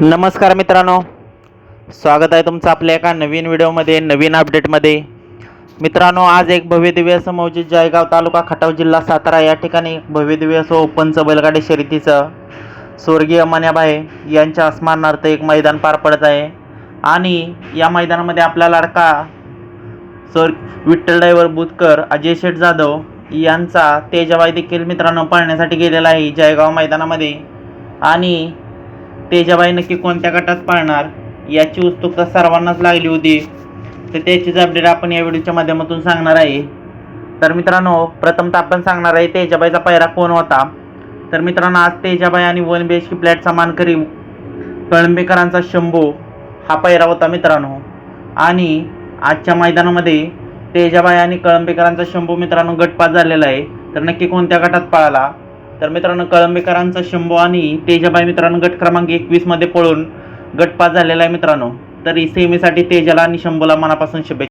नमस्कार मित्रांनो. स्वागत आहे तुमचं आपल्या एका नवीन व्हिडिओमध्ये नवीन अपडेटमध्ये मित्रांनो आज एक भव्यदिव्य असं मौजे तालुका खटाव जिल्हा सातारा या ठिकाणी एक भव्यदिव्य असं ओपनचं बैलगाडी शर्यतीचं स्वर्गीय मन्याबाई यांच्या स्मरणार्थ एक मैदान पार पडत आहे. आणि या मैदानामध्ये आपला लाडका स्वर विठ्ठल ड्रायव्हर बुतकर अजय शेठ जाधव यांचा तेजाबाई देखील मित्रांनो पाळण्यासाठी गेलेला आहे जयगाव मैदानामध्ये. आणि तेजाबाई नक्की कोणत्या गटात पाळणार याची उत्सुकता सर्वांनाच लागली होती. तर त्याचीच अपडेट आपण या व्हिडिओच्या माध्यमातून सांगणार आहे. तर मित्रांनो प्रथमतः आपण सांगणार आहे तेजाबाईचा पैरा कोण होता? तर मित्रांनो आज तेजाबाई आणि वन बी एच के फ्लॅटचा मानकरी कळंबेकरांचा शंभू हा पैरा होता मित्रांनो. आणि आजच्या मैदानामध्ये तेजाबाई आणि कळंबेकरांचा शंभू मित्रांनो गटपात झालेला आहे. तर नक्की कोणत्या गटात पाळाला? तर मित्रांनो कळंबेकरांचा शंभू आणि तेजाबाई मित्रांनो गट क्रमांक एकवीसमध्ये पळून गटपात झालेला आहे मित्रांनो. तर सेमीसाठी तेजाला आणि शंभूला मनापासून शुभेच्छा.